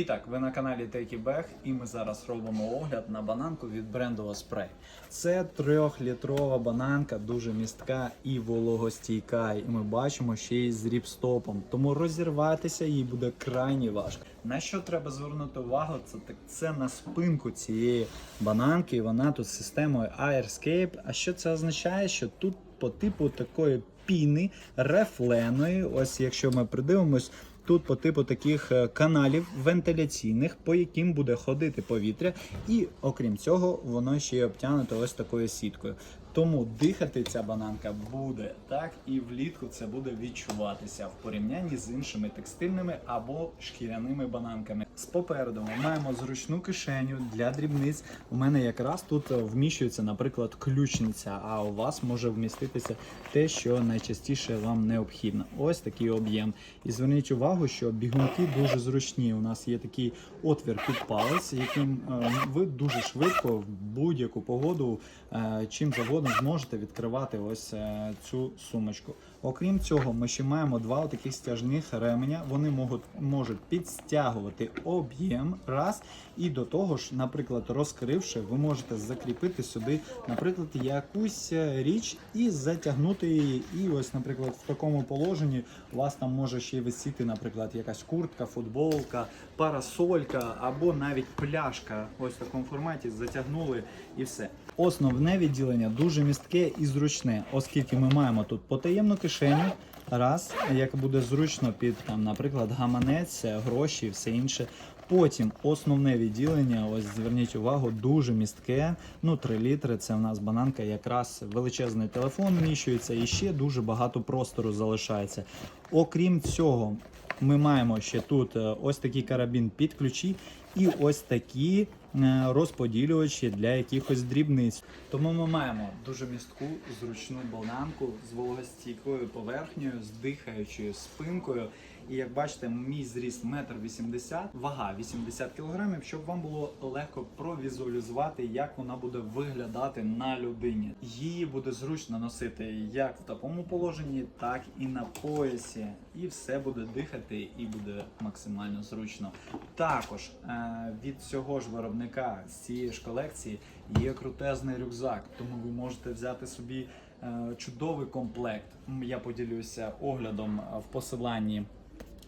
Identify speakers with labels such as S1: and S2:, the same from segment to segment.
S1: І так, ви на каналі Take It Back, і ми зараз робимо огляд на бананку від бренду Osprey. Це трьохлітрова бананка, дуже містка і вологостійка. І ми бачимо ще й з ріпстопом. Тому розірватися їй буде крайні важко. На що треба звернути увагу? Це так це на спинку цієї бананки. Вона тут з системою Airscape. А що це означає? Що тут по типу такої піни рефленої. Ось якщо ми придивимось. Тут по типу таких е, каналів вентиляційних, по яким буде ходити повітря, і окрім цього, воно ще й обтягнуто ось такою сіткою. Тому дихати ця бананка буде так, і влітку це буде відчуватися в порівнянні з іншими текстильними або шкіряними бананками. Спереду ми маємо зручну кишеню для дрібниць. У мене якраз тут вміщується, наприклад, ключниця, а у вас може вміститися те, що найчастіше вам необхідно. Ось такий об'єм. І зверніть увагу, що бігунки дуже зручні. У нас є такий отвір під палець, яким е, ви дуже швидко в будь-яку погоду е, чим завгодно зможете відкривати ось е, цю сумочку. Окрім цього, ми ще маємо два таких стяжних ременя. Вони можуть, можуть підстягувати об'єм раз, і до того ж, наприклад, розкривши, ви можете закріпити сюди, наприклад, якусь е, річ і затягнути її. І ось, наприклад, в такому положенні у вас там може ще й висіти, наприклад, якась куртка, футболка, парасолька або навіть пляшка. Ось в такому форматі затягнули і все. Основне відділення дуже містке і зручне, оскільки ми маємо тут потаємну кишеню. Раз, як буде зручно під там, наприклад, гаманець, гроші і все інше. Потім основне відділення, ось зверніть увагу, дуже містке. Ну, 3 літри. Це в нас бананка, якраз величезний телефон вміщується і ще дуже багато простору залишається. Окрім цього, ми маємо ще тут е, ось такий карабін під ключі і ось такі е, розподілювачі для якихось дрібниць. Тому ми маємо дуже містку, зручну болнанку з вологостійкою поверхнею, з дихаючою спинкою. І як бачите, мій зріст 1,80 м, вага 80 кг, щоб вам було легко провізуалізувати, як вона буде виглядати на людині. Її буде зручно носити як в такому положенні, так і на поясі. І все буде дихати і буде максимально зручно. Також е, від цього ж виробника з цієї ж колекції є крутезний рюкзак, тому ви можете взяти собі е, чудовий комплект. Я поділюся оглядом е, в посиланні.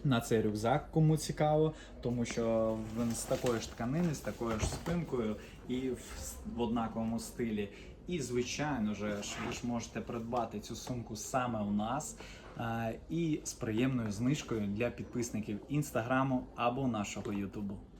S1: На цей рюкзак, кому цікаво, тому що він з такої ж тканини, з такою ж спинкою і в, однаковому стилі. І, звичайно ж, ви ж можете придбати цю сумку саме у нас е, і з приємною знижкою для підписників інстаграму або нашого Ютубу.